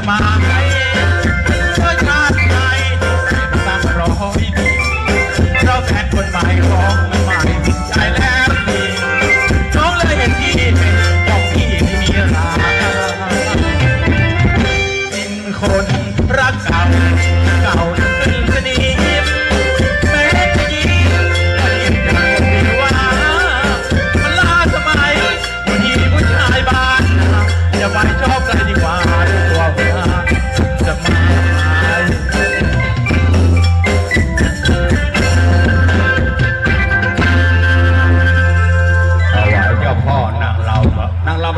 สมัยเมื่อชาติไหนที่ตั้งรอให้ดีเราแทนคนใหม่ร้องมันใหม่ใจแล้วดีน้องเลยเห็นพี่เป็นของพี่ไม่มีราคาเป็นคน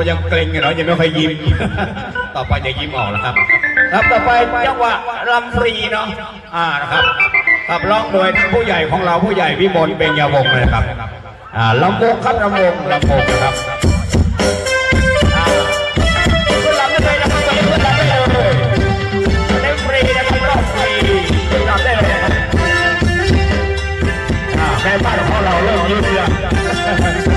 มันยังเกรงอยู่เนาะยังไม่ค่อยยิ้ม ต่อไปจะยิ้มออกแล้วครับ ครับต่อไปจังหวะรำฟรีเนาะอ่านะครับขับร้องโดยผู้ใหญ่ของเราผู้ใหญ่วิมลเบญญาวงศ์เลยครับอ่าลำวงครับลำวงลำวงนะครับอ่าขึ้นลำได้เลยนะครับตอนนี้ขึ้นลำได้เลยได้ฟรีนะครับรอบฟรีได้เลยนะครับอ่าแม่บ้านของเราเริ่มยิ้มแล้ว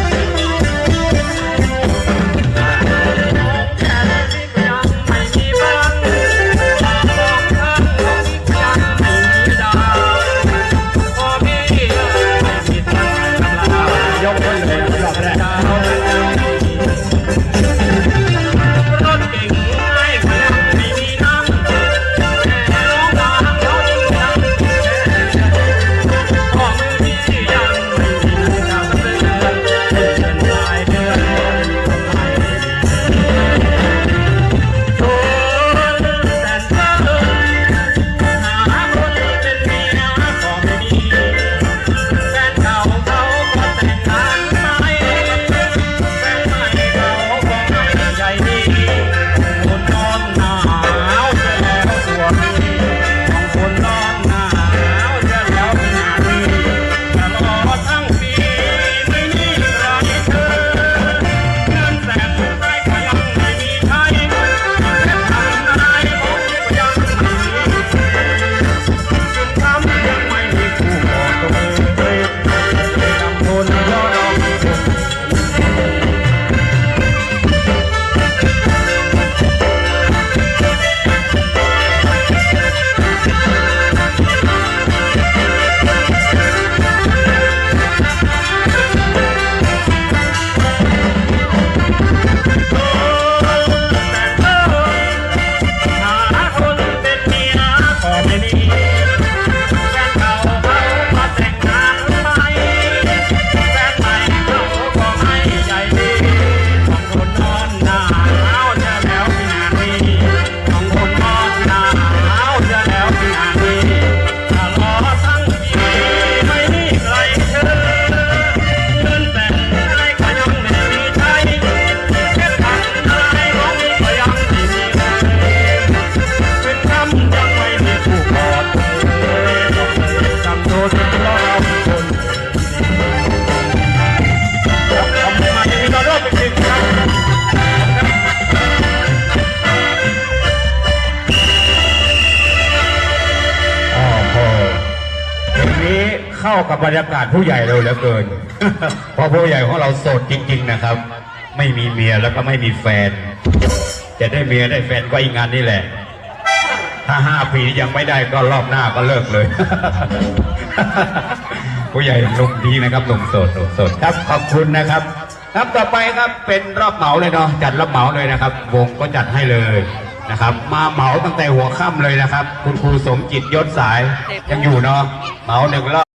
เข้ากับบรรยากาศผู้ใหญ่เราเหลือเกิน เพราะผู้ใหญ่ของเราโสดจริง ๆ นะครับ ไม่มีเมียแล้วก็ไม่มีแฟน จะได้เมียได้แฟนก็อีกงานนี่แหละ ถ้าห้าปียังไม่ได้ก็รอบหน้าก็เลิกเลย ผู้ใหญ่หนุ่มดีนะครับหนุ่มโสดหนุ่มโสดครับขอบคุณนะครับ ครับต่อไปครับเป็นรอบเหมาเลยเนาะจัดรอบเหมาเลยนะครับ วงก็จัดให้เลยนะครับมาเหมาตั้งแต่หัวค่ำเลยนะครับ คุณครูสมจิตยศสายยังอยู่เนาะเหมาหนึ่งรอบ